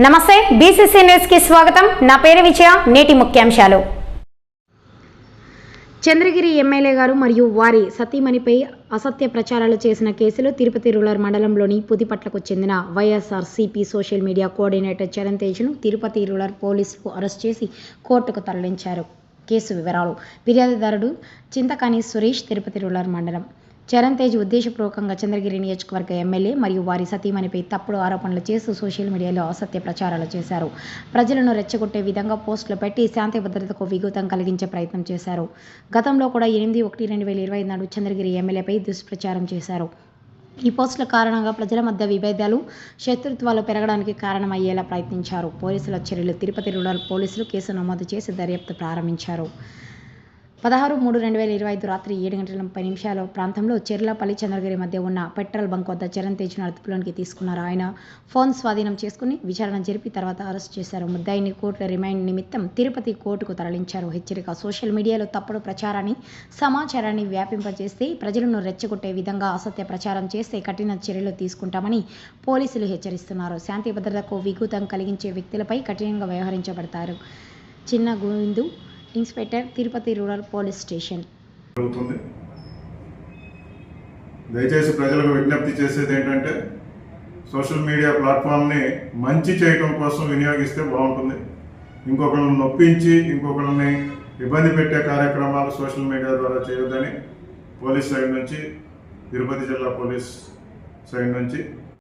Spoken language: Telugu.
నమస్తే బీసీసీ న్యూస్కి స్వాగతం. నా పేరు విజయ నేటి ముఖ్యాంశాలు. చంద్రగిరి ఎమ్మెల్యే గారు మరియు వారి సతీమణిపై అసత్య ప్రచారాలు చేసిన కేసులో తిరుపతి రూరల్ మండలంలోని పుదిపట్లకు చెందిన YSR CP social media coordinator Charan తేజ్ను Tirupati rural పోలీసులు అరెస్ట్ చేసి కోర్టుకు తరలించారు. కేసు వివరాలు. ఫిర్యాదుదారుడు చింతకాని సురేష్ తిరుపతి రూరల్ మండలం. చరణ్ తేజ్ ఉద్దేశపూర్వకంగా చంద్రగిరి నియోజకవర్గ ఎమ్మెల్యే మరియు వారి సతీమణిపై తప్పుడు ఆరోపణలు చేస్తూ సోషల్ మీడియాలో అసత్య ప్రచారాలు చేశారు. ప్రజలను రెచ్చగొట్టే విధంగా పోస్టులు పెట్టి శాంతి భద్రతకు విఘాతం కలిగించే ప్రయత్నం చేశారు. గతంలో కూడా ఎనిమిది ఒకటి రెండు వేల ఇరవై నాడు చంద్రగిరి ఎమ్మెల్యేపై దుష్ప్రచారం చేశారు. ఈ పోస్టుల కారణంగా ప్రజల మధ్య విభేదాలు శత్రుత్వాలు పెరగడానికి కారణమయ్యేలా ప్రయత్నించారు. పోలీసుల చర్యలు తిరుపతి రూరల్ పోలీసులు కేసు నమోదు చేసి దర్యాప్తు ప్రారంభించారు. పదహారు మూడు రెండు వేల ఇరవై ఐదు రాత్రి ఏడు గంటల ముప్పై నిమిషాల ప్రాంతంలో చెర్లపల్లి చంద్రగిరి మధ్య ఉన్న పెట్రోల్ బంక్ వద్ద చరణ్ తేజ్ను అదుపులోనికి తీసుకున్నారు ఆయన. ఫోన్ స్వాధీనం చేసుకుని విచారణ జరిపి తర్వాత అరెస్ట్ చేశారు. ముద్దాయిని కోర్టుల రిమాండ్ నిమిత్తం తిరుపతి కోర్టుకు తరలించారు. హెచ్చరిక సోషల్ మీడియాలో తప్పుడు ప్రచారాన్ని సమాచారాన్ని వ్యాపింపజేస్తే ప్రజలను రెచ్చగొట్టే విధంగా అసత్య ప్రచారం చేస్తే కఠిన చర్యలు తీసుకుంటామని పోలీసులు హెచ్చరిస్తున్నారు. శాంతి భద్రతకు విఘాతం కలిగించే వ్యక్తులపై కఠినంగా వ్యవహరించబడతారు. Chinna Govindu inspector Tirupati rural police station. జరుగుతుంది. దయచేసి ప్రజలకు విజ్ఞప్తి చేసేది ఏంటంటే సోషల్ మీడియా ప్లాట్ఫామ్ని మంచి చేయటం కోసం వినియోగిస్తే బాగుంటుంది. ఇంకొకరిని నొప్పించి ఇంకొకరిని ఇబ్బంది పెట్టే కార్యక్రమాలు సోషల్ మీడియా ద్వారా చేయొద్దని పోలీస్ సైడ్ నుంచి తిరుపతి జిల్లా పోలీస్ సైడ్ నుంచి